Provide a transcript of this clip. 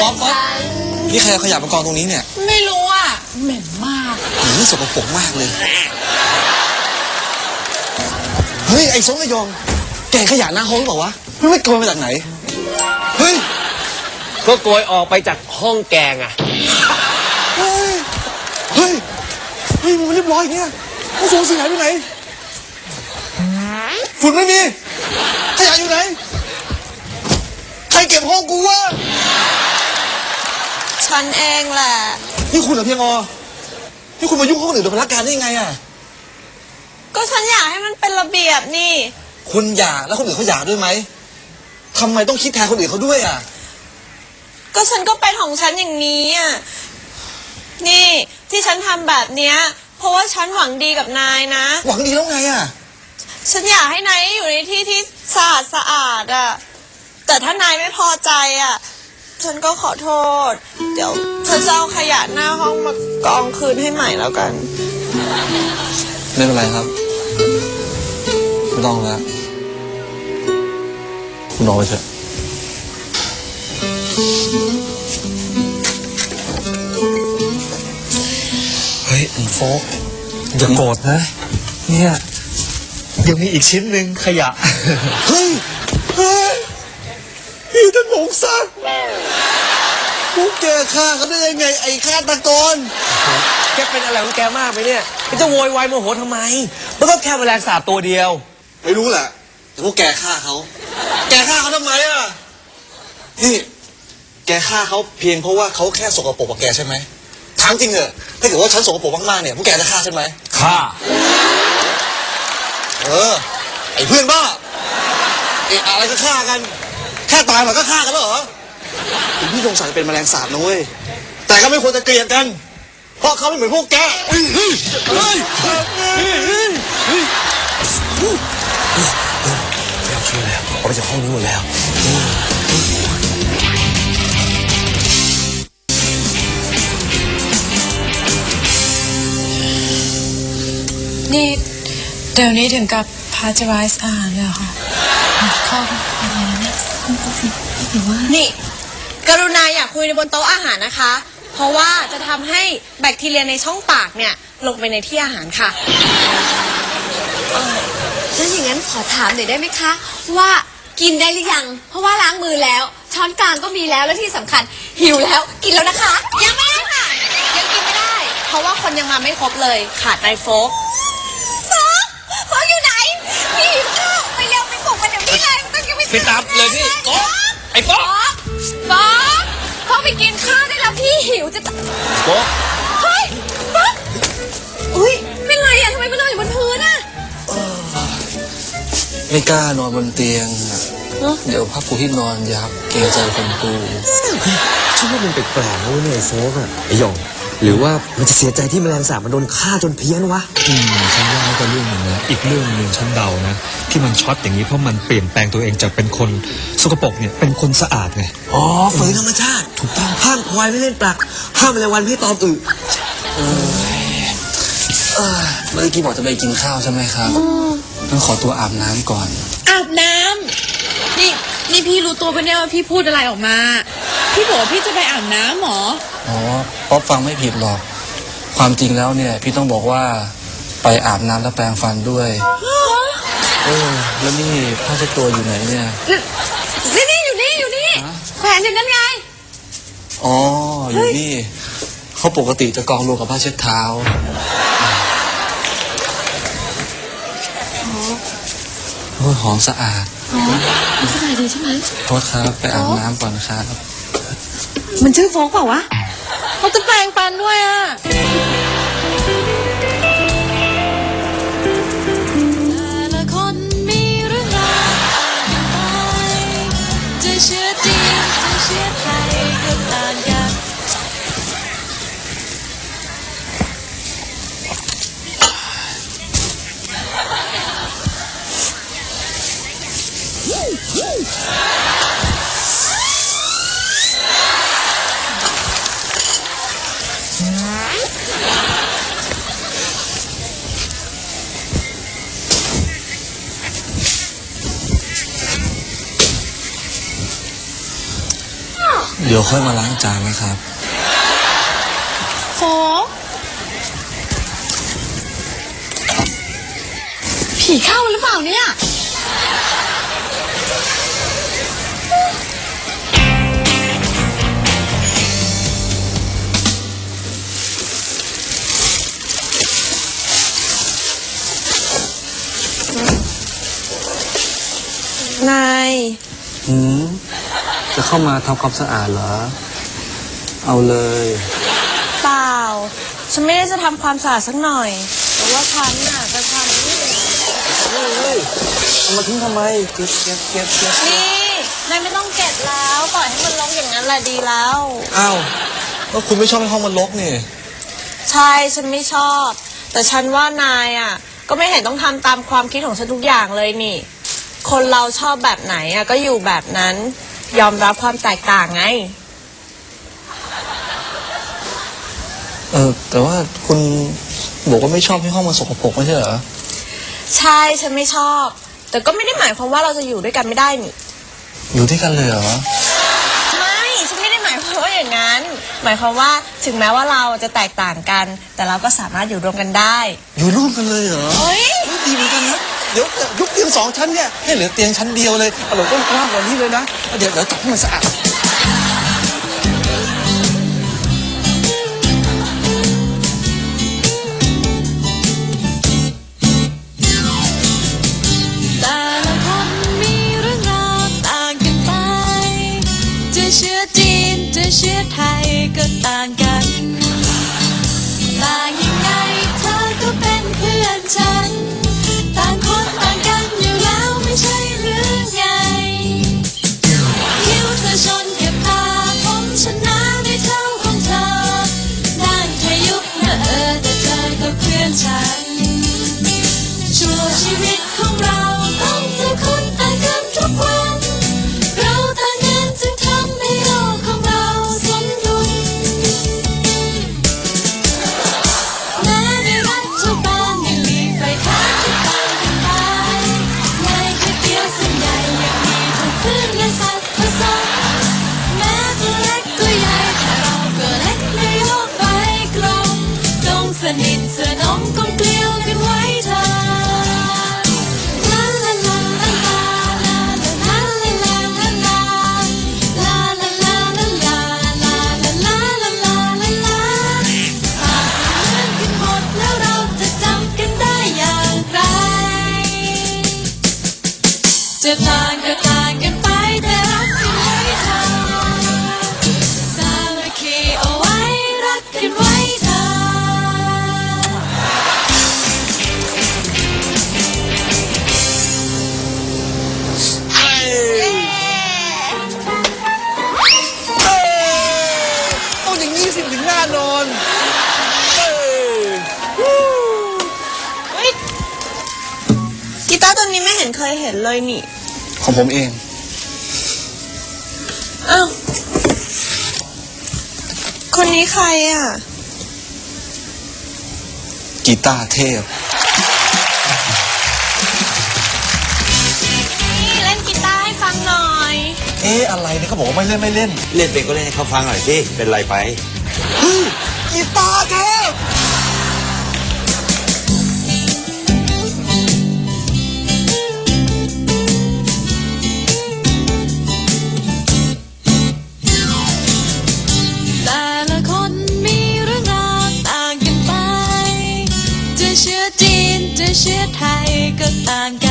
ป๊อปป๊อปนี่ใครเอาขยะมากองตรงนี้เนี่ยไม่รู้อะเหม็นมากหืมสกปรกมากเลย เฮ้ย ไอ้สงไอ้ยอง แกขยะหน้าห้องหรือเปล่าวะไม่ไม่โกยมาจากไหน เฮ้ย ก็โกยออกไปจากห้องแกงอะเฮ้ย เฮ้ย เฮ้ย มันเรียบร้อยอย่างเงี้ยมันสูงสีหายไปไหน ฝุ่นไม่มี ขยะอยู่ไหน ใครเก็บห้องกูวะ ฉันเองแหละ นี่คุณเหรอเพียงอนี่คุณมายุ่งห้องอื่นโดยพนักการได้ยังไงอะ ก็ฉันอยากให้มันเป็นระเบียบนี่ คุณอยากแล้วคนอื่นเขาอยากด้วยไหมทำไมต้องคิดแทนคนอื่นเขาด้วยอะ ก็ฉันก็เป็นของฉันอย่างนี้อะ นี่ที่ฉันทำแบบเนี้ย เพราะว่าฉันหวังดีกับนายนะ หวังดีแล้วไงอะ ฉันอยากให้นายอยู่ในที่ที่สะอาดสะอาดอะ แต่ถ้านายไม่พอใจอะ ฉันก็ขอโทษ เดี๋ยวฉันจะเอาขยะหน้าห้องมากองคืนให้ใหม่แล้วกัน ไม่เป็นไรครับไม่ต้องแล้วคุณนอนไปเถอะเฮ้ยโฟกอย่าโกรธนะ เนี่ย ยังมีอีกชิ้นหนึ่งขยะ เฮ้ย เฮ้ย พี่ท่านหงสักดิ์พวกแกฆ่าเขาได้ยังไง ไอ้ฆาตกร แกเป็นอะไรของแกมากไหมเนี่ยมันจะโวยวายโมโหทำไม มันก็แค่แมลงสาบตัวเดียว ไม่รู้แหละแต่พวกแกฆ่าเขา แกฆ่าเขาทำไมอะ นี่ แกฆ่าเขาเพียงเพราะว่าเขาแค่สกปรกกับแกใช่ไหมถามจริงเหรอะถ้าเกิดว่าฉันสกปรกมากๆเนี่ยพวกแกจะฆ่าฉันไหม ค่ะ เออ ไอ้เพื่อนบ้าเอะอะไรก็ฆ่ากัน แค่ตายมันก็ฆ่ากันแล้วเหรอถึงพี่สงสัยเป็นแมลงสาบนะเว้ยแต่ก็ไม่ควรจะเกลียดกัน เพราะเขาไม่เหมือนพวกแกเฮ้ยเฮ้ยเฮ้ยเฮ้ยช่วยแล้วออกไปจากห้องนี้หมดแล้วนี่เดี๋ยวนี้ถึงกับพาจ r i z e อาหารเลยเหรอค่ะเข้าอะไร นะเนี่ยหรือว่านี่ กรุณาอย่าคุยในบนโต๊ะอาหารนะคะ เพราะว่าจะทำให้แบคทีเรียในช่องปากเนี่ย ลงไปในที่อาหารค่ะ ถ้าอย่างนั้นขอถามหน่อยได้ไหมคะ ว่ากินได้หรือยัง เพราะว่าล้างมือแล้ว ช้อนกลางก็มีแล้วและที่สำคัญหิวแล้วกินแล้วนะคะ ยังไม่ได้ค่ะ ยังกินไม่ได้ เพราะว่าคนยังมาไม่ครบเลยขาดนายโฟกฟอกฟอกอยู่ไหนพี่หิวข้าวไปเร็วไปปลุกมันเดี๋ยวนี้เลยมันต้องยัง ไม่ไปตามเลยพี่โอ๊ะไอ้ป๊อกฟอกฟอกฟอกไปกินข้าวได้แล้วพี่หิวจะตายโป๊ะเฮ้ยฟอกอุ้ยเป็นไรอะทำไมมานอนอยู่บนพื้นอะไม่กล้านอนบนเตียงอะเดี๋ยวพับปูที่นอนยับเกรงใจคนดูฉันว่ามันแปลกๆนะเว้ยเนี่ยไอ้โฟกอะไอ้หยองหรือว่ามันจะเสียใจที่แมลงสาบมันโดนฆ่าจนเพี้ยนวะอืมฉันว่าก็เรื่องหนึ่งนะ อีกเรื่องหนึ่งฉันเดานะ ที่มันช็อตอย่างนี้เพราะมันเปลี่ยนแปลงตัวเองจากเป็นคนสกปรกเนี่ยเป็นคนสะอาดไงอ๋อฝืนธรรมชาติถูกต้องห้ามควายไม่เล่นปลักห้ามแมลงวันไม่ตอมอึเออเมื่อกี้บอกจะไปกินข้าวใช่ไหมครับต้องขอตัวอาบน้ำก่อน อาบน้ำนี่นี่พี่รู้ตัวปะเนี่ยว่าพี่พูดอะไรออกมา พี่บอกว่าพี่จะไปอาบน้ำเหรอ อ๋อป๊อปฟังไม่ผิดหรอก ความจริงแล้วเนี่ย พี่ต้องบอกว่า ไปอาบน้ำแล้วแปรงฟันด้วย เออ แล้วนี่ผ้าเช็ดตัวอยู่ไหนเนี่ย นี่นี่อยู่นี่อยู่นี่แขวนอยู่นั่นไง อ๋อ อยู่นี่เขาปกติจะกองรวมกับผ้าเช็ดเท้า โอ้ยหอมสะอาดสบายดีใช่ไหมโทษครับ ไปอาบน้ำก่อนครับ มันชื่อโฟกเปล่าวะเขาจะแปลงฟันด้วยอะ เดี๋ยวค่อยมาล้างจานนะครับโฟกผีเข้าหรือเปล่าเนี่ย จะเข้ามาทำความสะอาดเหรอ เอาเลย เปล่า ฉันไม่ได้จะทำความสะอาดสักหน่อย แต่ว่าฉันน่ะจะทำนี่เฮ้ยเฮ้ยเอามาทิ้งทำไม เก็บเก็บเก็บเก็บนี่นายไม่ต้องเก็บแล้ว ปล่อยให้มันลงอย่างนั้นแหละดีแล้ว อ้าวแล้วคุณไม่ชอบให้ห้องมันรกนี่ ใช่ฉันไม่ชอบ แต่ฉันว่านายอะ ก็ไม่เห็นต้องทำตามความคิดของฉันทุกอย่างเลยนี่ คนเราชอบแบบไหนอะก็อยู่แบบนั้น ยอมรับความแตกต่างไง เออ แต่ว่าคุณบอกว่าไม่ชอบให้ห้องมันสกปรกไม่ใช่เหรอ ใช่ฉันไม่ชอบ แต่ก็ไม่ได้หมายความว่าเราจะอยู่ด้วยกันไม่ได้นี่ อยู่ด้วยกันเลยเหรอ ไม่ฉันไม่ได้หมายความว่าอย่างนั้น หมายความว่าถึงแม้ว่าเราจะแตกต่างกัน แต่เราก็สามารถอยู่รวมกันได้ อยู่ร่วมกันเลยเหรอ เฮ้ย สองชั้นเนี่ยให้เหลือเตียงชั้นเดียวเลยเอาเราต้องกว้างกว่านี้เลยนะเดี๋ยวเดี๋ยวจับให้มันสะอาด สนิทสนมกลมเกลียวกันไว้เถอะลาลาล ไม่เห็นเคยเห็นเลยนี่ของผมเองอ้าวคนนี้ใครอะ กีตาร์เทพ นี่เล่นกีตาร์ให้ฟังหน่อย เอ๊ะอะไรเนี่ยเขาบอกว่าไม่เล่นไม่เล่น เล่นเป็นก็เล่นให้เขาฟังหน่อยสิ เป็นไรไป กีตาร์เทพ เชื้อไทยก็ต่างกัน